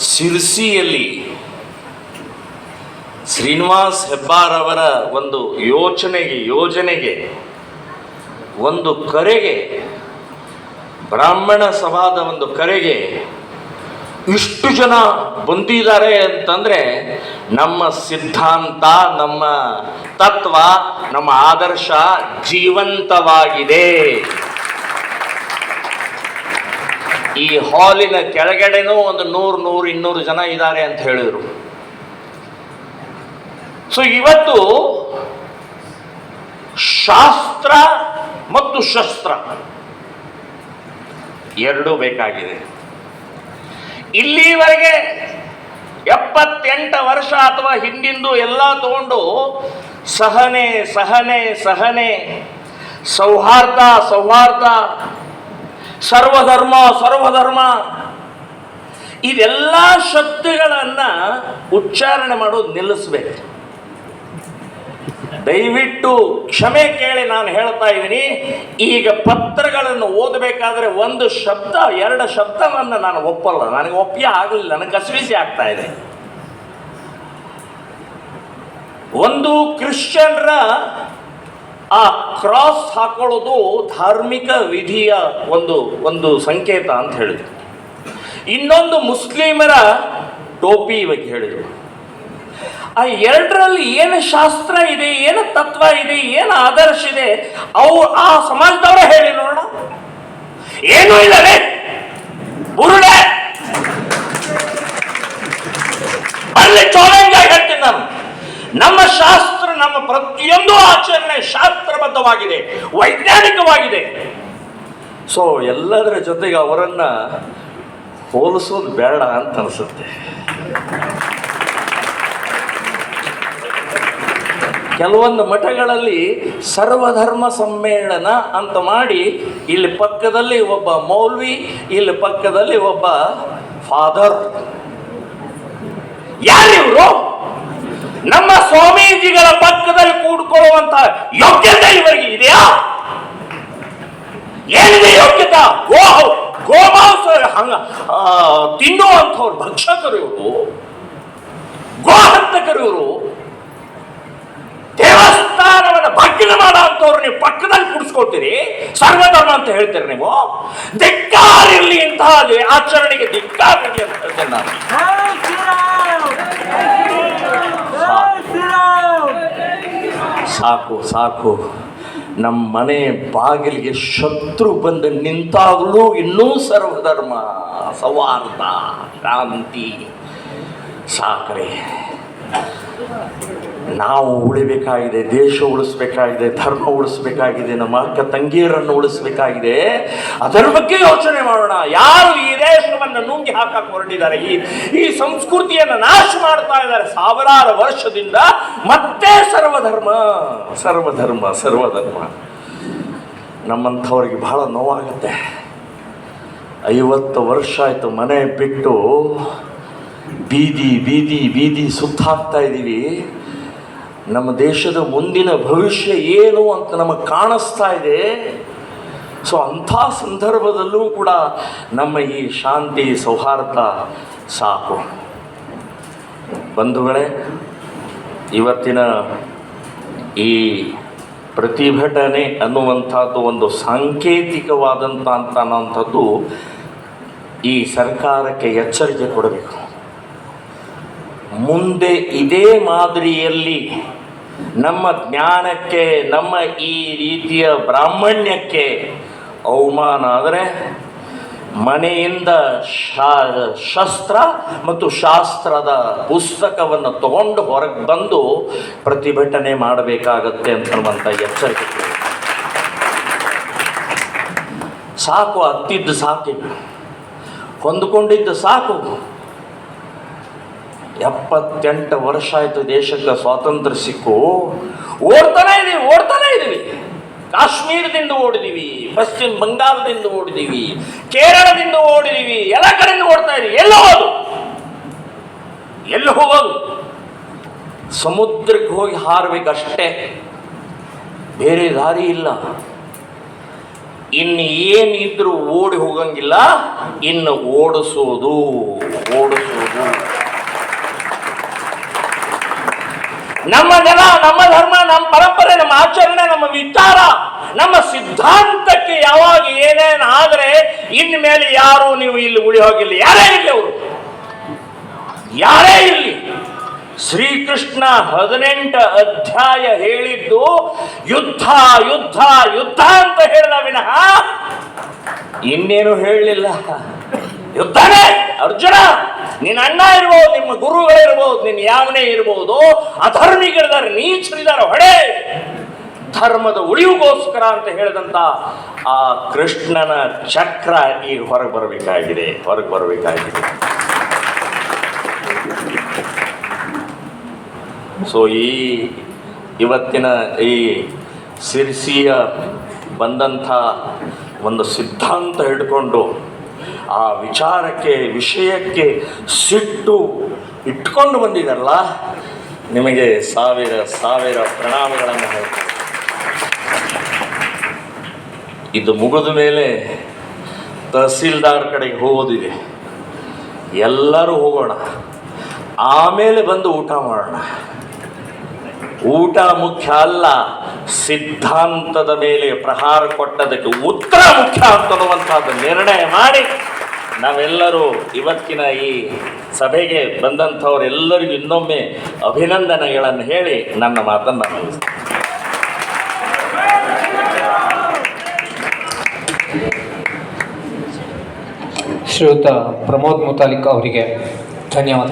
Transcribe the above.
ಸಿರ್ಸಿಯಲ್ಲಿ ಶ್ರೀನಿವಾಸ್ ಹೆಬ್ಬಾರ್ ಅವರ ಒಂದು ಯೋಚನೆಗೆ, ಯೋಜನೆಗೆ, ಒಂದು ಕರೆಗೆ, ಬ್ರಾಹ್ಮಣ ಸಭಾದ ಒಂದು ಕರೆಗೆ ಇಷ್ಟು ಜನ ಬಂದಿದ್ದಾರೆ ಅಂತಂದ್ರೆ ನಮ್ಮ ಸಿದ್ಧಾಂತ, ನಮ್ಮ ತತ್ವ, ನಮ್ಮ ಆದರ್ಶ ಜೀವಂತವಾಗಿದೆ. ಈ ಹಾಲಿನ ಕೆಳಗಡೆನೂ ಒಂದು ನೂರು ನೂರು, ಇನ್ನೂರು ಜನ ಇದ್ದಾರೆ ಅಂತ ಹೇಳಿದರು. ಸೊ ಇವತ್ತು ಶಾಸ್ತ್ರ ಮತ್ತು ಶಸ್ತ್ರ ಎರಡೂ ಬೇಕಾಗಿದೆ. ಇಲ್ಲಿವರೆಗೆ ಎಪ್ಪತ್ತೆಂಟು ವರ್ಷ ಅಥವಾ ಹಿಂದಿಂದು ಎಲ್ಲ ತಗೊಂಡು ಸಹನೆ ಸಹನೆ ಸಹನೆ, ಸೌಹಾರ್ದ ಸೌಹಾರ್ದ ಸರ್ವಧರ್ಮ ಸರ್ವಧರ್ಮ. ಇದೆಲ್ಲ ಶಬ್ದಗಳನ್ನು ಉಚ್ಚಾರಣೆ ಮಾಡೋದು ನಿಲ್ಲಿಸ್ಬೇಕು. ದಯವಿಟ್ಟು ಕ್ಷಮೆ ಕೇಳಿ ನಾನು ಹೇಳ್ತಾ ಇದ್ದೀನಿ. ಈಗ ಪತ್ರಗಳನ್ನು ಓದಬೇಕಾದ್ರೆ ಒಂದು ಶಬ್ದ, ಎರಡು ಶಬ್ದವನ್ನು ನಾನು ಒಪ್ಪಲ್ಲ. ನನಗೆ ಒಪ್ಪಿಗೆ ಆಗಲಿಲ್ಲ. ನನಗೆ ಕಸಿವಿಸಿ ಆಗ್ತಾ ಇದೆ. ಒಂದು ಕ್ರಿಶ್ಚಿಯನ್ರ ಆ ಕ್ರಾಸ್ ಹಾಕೊಳ್ಳೋದು ಧಾರ್ಮಿಕ ವಿಧಿಯ ಒಂದು ಒಂದು ಸಂಕೇತ ಅಂತ ಹೇಳಿದ್ರು. ಇನ್ನೊಂದು ಮುಸ್ಲಿಮರ ಟೋಪಿ ಬಗ್ಗೆ ಹೇಳಿದರು. ಆ ಎರಡರಲ್ಲಿ ಏನು ಶಾಸ್ತ್ರ ಇದೆ, ಏನು ತತ್ವ ಇದೆ, ಏನು ಆದರ್ಶ ಇದೆ, ಅವು ಆ ಸಮಾಜದವರೇ ಹೇಳಿ ನೋಡೋಣ. ಏನೂ ಇಲ್ಲ ರೀ ಬುರುಡೆ ಅಲ್ಲಿ ಚಾಲೆಂಜ್ ಆಗಿ ಹೇಳ್ತೀನಿ ನಾನು ನಮ್ಮ ಶಾಸ್ತ್ರ ನಮ್ಮ ಪ್ರತಿಯೊಂದು ಆಚರಣೆ ಶಾಸ್ತ್ರಬದ್ಧವಾಗಿದೆ ವೈಜ್ಞಾನಿಕವಾಗಿದೆ. ಸೊ ಎಲ್ಲದರ ಜೊತೆಗೆ ಅವರನ್ನ ಹೋಲಿಸೋದು ಬೇಡ ಅಂತ ಅನಿಸುತ್ತೆ. ಕೆಲವೊಂದು ಮಠಗಳಲ್ಲಿ ಸರ್ವಧರ್ಮ ಸಮ್ಮೇಳನ ಅಂತ ಮಾಡಿ, ಇಲ್ಲಿ ಪಕ್ಕದಲ್ಲಿ ಒಬ್ಬ ಮೌಲ್ವಿ, ಇಲ್ಲಿ ಪಕ್ಕದಲ್ಲಿ ಒಬ್ಬ ಫಾದರ್. ಯಾರಿವರು? ನಮ್ಮ ಸ್ವಾಮೀಜಿಗಳ ಪಕ್ಕದಲ್ಲಿ ಕೂಡ್ಕೊಳ್ಳುವಂತ ಯೋಗ್ಯತೆ ಇವರಿಗೆ ಇದೆಯಾ? ಏನಿದೆ ಯೋಗ್ಯತೆ? ಗೋ ಗೋಮಾಂಸ, ಹಂಗ ತಿನ್ನುವಂಥವ್ರು ಭಕ್ಷಕರು ಇವರು ಗೋಹಂತಕರು ಇವರು ದೇವಸ್ಥಾನವನ್ನು ಭಗ್ನ ಮಾಡುವಂಥವ್ರು ನೀವು ಪಕ್ಕದಲ್ಲಿ ಕುಡಿಸ್ಕೊಳ್ತೀರಿ? ಸರ್ವಧರ್ಮ ಅಂತ ಹೇಳ್ತೀರಿ ನೀವು? ಧಿಕ್ಕಾರಿರ್ಲಿ ಇಂತಹ ಆಚರಣೆಗೆ ಧಿಕ್ಕಾರಿರ್ಲಿ ಅಂತ ಹೇಳ್ತೇನೆ ನಾನು ಜೈ ಶ್ರೀರಾಮ್ ಸಾಕು ಸಾಕು. ನಮ್ಮ ಮನೆ ಬಾಗಿಲಿಗೆ ಶತ್ರು ಬಂದು ನಿಂತಾಗಲೂ ಇನ್ನೂ ಸರ್ವಧರ್ಮ ಸೌಹಾರ್ದ ಶಾಂತಿ. ಸಾಕ್ರೆ. ನಾವು ಉಳಿಬೇಕಾಗಿದೆ, ದೇಶ ಉಳಿಸ್ಬೇಕಾಗಿದೆ, ಧರ್ಮ ಉಳಿಸ್ಬೇಕಾಗಿದೆ, ನಮ್ಮ ಅಕ್ಕ ತಂಗಿಯರನ್ನು ಉಳಿಸ್ಬೇಕಾಗಿದೆ, ಅದರ ಬಗ್ಗೆ ಯೋಚನೆ ಮಾಡೋಣ. ಯಾರು ಈ ದೇಶವನ್ನು ನುಂಗಿ ಹಾಕಕ್ಕೆ ಹೊರಟಿದ್ದಾರೆ? ಈ ಈ ಸಂಸ್ಕೃತಿಯನ್ನು ನಾಶ ಮಾಡ್ತಾ ಇದ್ದಾರೆ ಸಾವಿರಾರು ವರ್ಷದಿಂದ. ಮತ್ತೆ ಸರ್ವಧರ್ಮ ಸರ್ವಧರ್ಮ ಸರ್ವಧರ್ಮ. ನಮ್ಮಂಥವ್ರಿಗೆ ಬಹಳ ನೋವಾಗುತ್ತೆ. ಐವತ್ತು ವರ್ಷ ಆಯಿತು ಮನೆ ಬಿಟ್ಟು ಬೀದಿ ಬೀದಿ ಬೀದಿ ಸುತ್ತಾಕ್ತಾ ಇದ್ದೀವಿ ನಮ್ಮ ದೇಶದ ಮುಂದಿನ ಭವಿಷ್ಯ ಏನು ಅಂತ ನಮಗೆ ಕಾಣಿಸ್ತಾ ಇದೆ. ಸೊ ಅಂಥ ಸಂದರ್ಭದಲ್ಲೂ ಕೂಡ ನಮ್ಮ ಈ ಶಾಂತಿ ಸೌಹಾರ್ದ ಸಾಕು. ಬಂಧುಗಳೇ, ಇವತ್ತಿನ ಈ ಪ್ರತಿಭಟನೆ ಅನ್ನುವಂಥದ್ದು ಒಂದು ಸಾಂಕೇತಿಕವಾದಂಥ ಅಂತ ಅನ್ನೋಂಥದ್ದು ಈ ಸರ್ಕಾರಕ್ಕೆ ಎಚ್ಚರಿಕೆ ಕೊಡಬೇಕು. ಮುಂದೆ ಇದೇ ಮಾದರಿಯಲ್ಲಿ ನಮ್ಮ ಜ್ಞಾನಕ್ಕೆ, ನಮ್ಮ ಈ ರೀತಿಯ ಬ್ರಾಹ್ಮಣ್ಯಕ್ಕೆ ಅವಮಾನ ಆದರೆ ಮನೆಯಿಂದ ಶಾ, ಶಸ್ತ್ರ ಮತ್ತು ಶಾಸ್ತ್ರದ ಪುಸ್ತಕವನ್ನು ತಗೊಂಡು ಹೊರಗೆ ಬಂದು ಪ್ರತಿಭಟನೆ ಮಾಡಬೇಕಾಗತ್ತೆ ಅಂತನ್ನುವಂಥ ಎಚ್ಚರಿಕೆ ಸಾಕು ಹತ್ತಿದ್ದು ಸಾಕು ಹೊಂದ್ಕೊಂಡಿದ್ದು ಸಾಕು. ಎಪ್ಪತ್ತೆಂಟು ವರ್ಷ ಆಯಿತು ದೇಶಕ್ಕೆ ಸ್ವಾತಂತ್ರ್ಯ ಸಿಕ್ಕು. ಓಡ್ತಾನೆ ಇದ್ದೀವಿ ಓಡ್ತಾನೆ ಇದ್ದೀವಿ ಕಾಶ್ಮೀರದಿಂದ ಓಡಿದೀವಿ, ಪಶ್ಚಿಮ ಬಂಗಾಳದಿಂದ ಓಡಿದೀವಿ, ಕೇರಳದಿಂದ ಓಡಿದೀವಿ, ಎಲ್ಲ ಕಡೆಯಿಂದ ಓಡ್ತಾ ಇದ್ದೀವಿ ಎಲ್ಲ ಹೋದು ಎಲ್ಲಿ ಹೋಗೋದು ಸಮುದ್ರಕ್ಕೆ ಹೋಗಿ ಹಾರಬೇಕಷ್ಟೇ. ಬೇರೆ ದಾರಿ ಇಲ್ಲ. ಇನ್ನು ಏನಿದ್ರೂ ಓಡಿ ಹೋಗಂಗಿಲ್ಲ, ಇನ್ನು ಓಡಿಸೋದು ಓಡಿಸುವುದು ನಮ್ಮ ನೆಲ ನಮ್ಮ ಧರ್ಮ, ನಮ್ಮ ಪರಂಪರೆ, ನಮ್ಮ ಆಚರಣೆ, ನಮ್ಮ ವಿಚಾರ, ನಮ್ಮ ಸಿದ್ಧಾಂತಕ್ಕೆ ಯಾವಾಗ ಏನೇನು ಆದರೆ ಇನ್ಮೇಲೆ ಯಾರು ನೀವು ಇಲ್ಲಿ ಉಳಿ ಹೋಗಿಲ್ಲ. ಯಾರೇ ಇರಲಿ ಅವರು. ಯಾರೇ ಇರಲಿ. ಶ್ರೀಕೃಷ್ಣ ಹದಿನೆಂಟು ಅಧ್ಯಾಯ ಹೇಳಿದ್ದು, ಯುದ್ಧ ಯುದ್ಧ ಯುದ್ಧ ಅಂತ ಹೇಳಿದ ವಿನಃ ಇನ್ನೇನು ಹೇಳಲಿಲ್ಲ. ಯುದ್ಧನೇ ಅರ್ಜುನ. ನಿನ್ನ ಅಣ್ಣ ಇರ್ಬೋದು, ನಿಮ್ಮ ಗುರುಗಳಿರ್ಬೋದು ನಿನ್ನ ಯಾವನೇ ಇರ್ಬೋದು, ಅಧರ್ಮಿಗಳಿದ್ದಾರೆ, ನೀಚರಿದ್ದಾರೆ, ಹೊಡೆ. ಧರ್ಮದ ಉಳಿವಿಗೋಸ್ಕರ ಅಂತ ಹೇಳಿದಂತ ಆ ಕೃಷ್ಣನ ಚಕ್ರ ಈಗ ಹೊರಗೆ ಬರಬೇಕಾಗಿದೆ ಹೊರಗೆ ಬರಬೇಕಾಗಿದೆ. ಸೊ ಈ ಇವತ್ತಿನ ಈ ಸಿರ್ಸಿಯ ಬಂದಂಥ ಒಂದು ಸಿದ್ಧಾಂತ ಹಿಡ್ಕೊಂಡು ಆ ವಿಚಾರಕ್ಕೆ, ವಿಷಯಕ್ಕೆ ಸಿಟ್ಟು ಇಟ್ಕೊಂಡು ಬಂದಿದ್ದಾರಲ್ಲ ನಿಮಗೆ ಸಾವಿರ ಸಾವಿರ ಪ್ರಣಾಮಗಳನ್ನು ಹೇಳ್ತೀನಿ. ಇದು ಮುಗಿದ ಮೇಲೆ ತಹಸೀಲ್ದಾರ್ ಕಡೆಗೆ ಹೋಗೋದಿದೆ. ಎಲ್ಲರೂ ಹೋಗೋಣ. ಆಮೇಲೆ ಬಂದು ಊಟ ಮಾಡೋಣ. ಊಟ ಮುಖ್ಯ ಅಲ್ಲ, ಸಿದ್ಧಾಂತದ ಮೇಲೆ ಪ್ರಹಾರ ಕೊಟ್ಟದಕ್ಕೆ ಉತ್ತರ ಮುಖ್ಯ ಅಂತನ್ನುವಂಥದ್ದು ನಿರ್ಣಯ ಮಾಡಿ ನಾವೆಲ್ಲರೂ ಇವತ್ತಿನ ಈ ಸಭೆಗೆ ಬಂದಂಥವರೆಲ್ಲರಿಗೂ ಇನ್ನೊಮ್ಮೆ ಅಭಿನಂದನೆಗಳನ್ನು ಹೇಳಿ ನನ್ನ ಮಾತನ್ನು ಶ್ರೀಯುತ ಪ್ರಮೋದ್ ಮುತಾಲಿಕ್ ಅವರಿಗೆ ಧನ್ಯವಾದ.